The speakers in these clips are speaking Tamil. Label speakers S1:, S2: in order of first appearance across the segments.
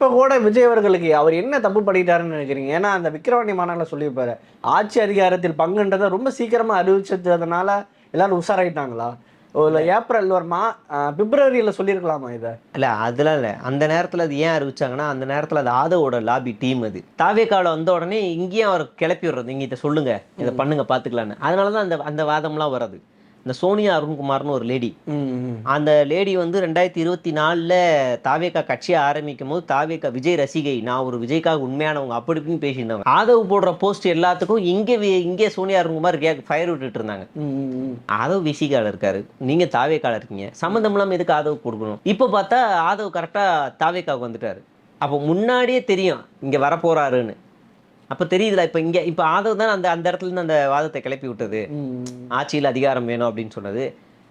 S1: இப்போ கூட விஜய் அவர்களுக்கு அவர் என்ன தப்பு பண்ணிட்டாருன்னு நினைக்கிறீங்க? ஏன்னா அந்த விக்கிரவாணி மாநாட்டில் சொல்லியிருப்பாரு. ஆட்சி அதிகாரத்தில் பங்குன்றதை ரொம்ப சீக்கிரமா அறிவிச்சதுனால எல்லாரும் உஷாராயிட்டாங்களா? ஒரு ஏப்ரல் ஒரு மா ஆஹ் பிப்ரவரியில சொல்லியிருக்கலாமா இதை?
S2: இல்லை அதெல்லாம் இல்லை. அந்த நேரத்தில் அது ஏன் அறிவிச்சாங்கன்னா அந்த நேரத்தில் அது ஆதவோட லாபி டீம் அது. தாவேக்காவில் வந்த உடனே இங்கேயும் அவர் கிளப்பி விடுறது. இங்கே இதை சொல்லுங்க. இதை பண்ணுங்க பார்த்துக்கலான்னு அதனால தான் அந்த அந்த வாதம்லாம் வராது இந்த சோனியா அருண்குமார்னு ஒரு லேடி. அந்த லேடி வந்து ரெண்டாயிரத்தி இருபத்தி நாலில் தாவேக்கா கட்சியை ஆரம்பிக்கும் போது தாவேக்கா விஜய் ரசிகை. நான் ஒரு விஜய்க்காக உண்மையானவங்க அப்படி இப்படின்னு பேசியிருந்தாங்க ஆதவ் போடுற போஸ்ட் எல்லாத்துக்கும் இங்கே இங்கே சோனியா அருண்குமார் ஃபயர் விட்டுட்டு இருந்தாங்க. ஆதவ் விசிகால இருக்காரு. நீங்க தாவேக்கால இருக்கீங்க. சம்மந்தம் இல்லாம எதுக்கு ஆதவ் கொடுக்கணும்? இப்போ பார்த்தா ஆதவ் கரெக்டா தாவேக்காவுக்கு வந்துட்டாரு. அப்போ முன்னாடியே தெரியும் இங்க வரப்போறாருன்னு. அப்போ தெரியுதுல இப்போ இங்க இப்போ ஆதவ் தான் அந்த அந்த இடத்துல இருந்து அந்த வாதத்தை கிளப்பி விட்டது. ஆட்சியில் அதிகாரம் வேணும் அப்படின்னு சொன்னது.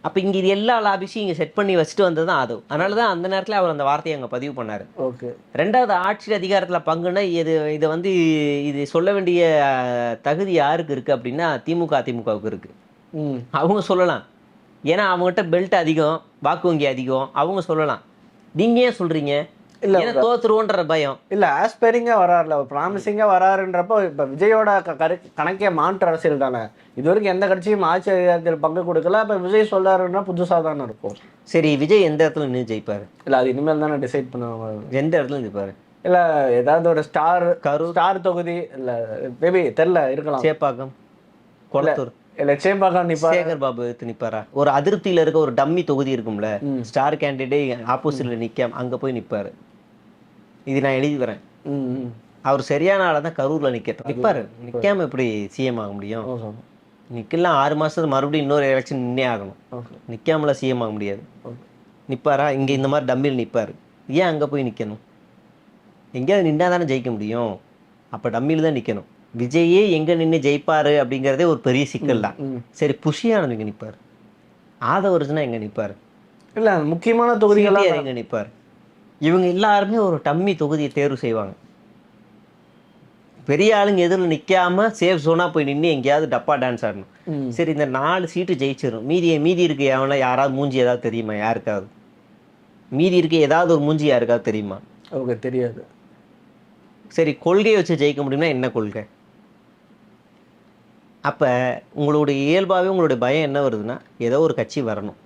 S2: அப்போ இங்க இது எல்லா லாபிஸையும் இங்க செட் பண்ணி வச்சுட்டு வந்தது தான் ஆதவ் அதனால தான் அந்த நேரத்துல அவர் அந்த வார்த்தையை அங்க பதிவு பண்ணாரு.
S1: ஓகே.
S2: ரெண்டாவது ஆட்சியில் அதிகாரத்துல பங்குன்னா இது இதை வந்து இது சொல்ல வேண்டிய தகுதி யாருக்கு இருக்கு அப்படின்னா திமுக அதிமுகவுக்கு இருக்கு.
S1: ம்.
S2: அவங்க சொல்லலாம். ஏன்னா அவங்ககிட்ட பெல்ட் அதிகம் வாக்கு வங்கி அதிகம் அவங்க சொல்லலாம். நீங்க ஏன் சொல்றீங்க?
S1: இல்ல,
S2: தோத்துருவோன்ற பயம்.
S1: இல்ல ஆஸ்பைரிங்கா வராருல ப்ராமிசிங்கா வராருன்றப்போ இப்ப விஜயோட கரு- கணக்கே மாற்று அரசியல் தானே. இது வரைக்கும் எந்த கட்சியும் ஆட்சி அதிகாரத்தில் பங்கு கொடுக்கல. இப்ப விஜய் சொல்றாருன்னா புதுசா தானே இருக்கும்.
S2: சரி விஜய் எந்த இடத்துல நின்று ஜெயிப்பாரு?
S1: இல்ல அது இனிமேல் தானே டிசைட் பண்ணுவாங்க.
S2: எந்த இடத்துல ஜெயிப்பாரு
S1: இல்ல ஏதாவது ஒரு ஸ்டார்
S2: கரூர்.
S1: ஸ்டார் தொகுதி இல்ல மேபி தெரியல இருக்கலாம்.
S2: சேப்பாக்கம் கொளத்தூர்.
S1: சேம்பாக்கம் நிப்பா
S2: சேகர் பாபு எடுத்து நிப்பாரா? ஒரு அதிருப்தியில இருக்க ஒரு டம்மி தொகுதி இருக்கும்ல ஸ்டார் கேண்டிடேட் ஆப்போசிட்ல நிக்காம அங்க போய் நிப்பாரு. இது நான் எழுதி வரேன். அவர் சரியான ஆளை தான் கரூர்ல நிக்கட்டும். நிப்பாரு. நிக்காம எப்படி சிஎம் ஆக முடியும்?
S1: ஓஹோ.
S2: நிக்கலாம் ஆறு மாசத்துக்கு மறுபடியும் இன்னொரு எலெக்ஷன் நின்னே ஆகணும். நிக்காமல சிஎம் ஆக முடியாது.
S1: ஓகே.
S2: நிப்பாரா? இங்க இந்த மாதிரி டம்மில் நிப்பாரு. ஏன் அங்க போய் நிக்கணும்? எங்கேயாவது நின்னா தானே ஜெயிக்க முடியும். அப்ப டம்மில் தான் நிக்கணும். விஜயே எங்க நின்று ஜெயிப்பாரு அப்படிங்கிறதே ஒரு பெரிய சிக்கல் தான். சரி புஷியானது இங்க நிப்பாரு? ஆதவர்ஜுனா எங்க நிப்பாரு?
S1: இல்ல முக்கியமான தொகுதிகளா
S2: எங்க நிப்பாரு? இவங்க எல்லாருமே ஒரு டம்மி தொகுதியை தேர்வு செய்வாங்க. பெரிய ஆளுங்க எதிரில் நிக்காம சேஃப் ஜோனா போய் நின்று எங்கேயாவது டப்பா டான்ஸ் ஆடணும். சரி இந்த நாலு சீட்டு ஜெயிச்சிடும் மீதி மீதி இருக்கு எவனா யாராவது மூஞ்சி ஏதாவது தெரியுமா? யாருக்காவது? மீதி இருக்கு ஏதாவது ஒரு மூஞ்சி யாருக்காவது தெரியுமா?
S1: ஓகே தெரியாது.
S2: சரி கொள்கையை வச்சு ஜெயிக்க முடியும்னா என்ன கொள்கை? அப்போ உங்களுடைய இயல்பாகவே உங்களுடைய பயம் என்ன வருதுன்னா ஏதோ ஒரு கட்சி வரணும்.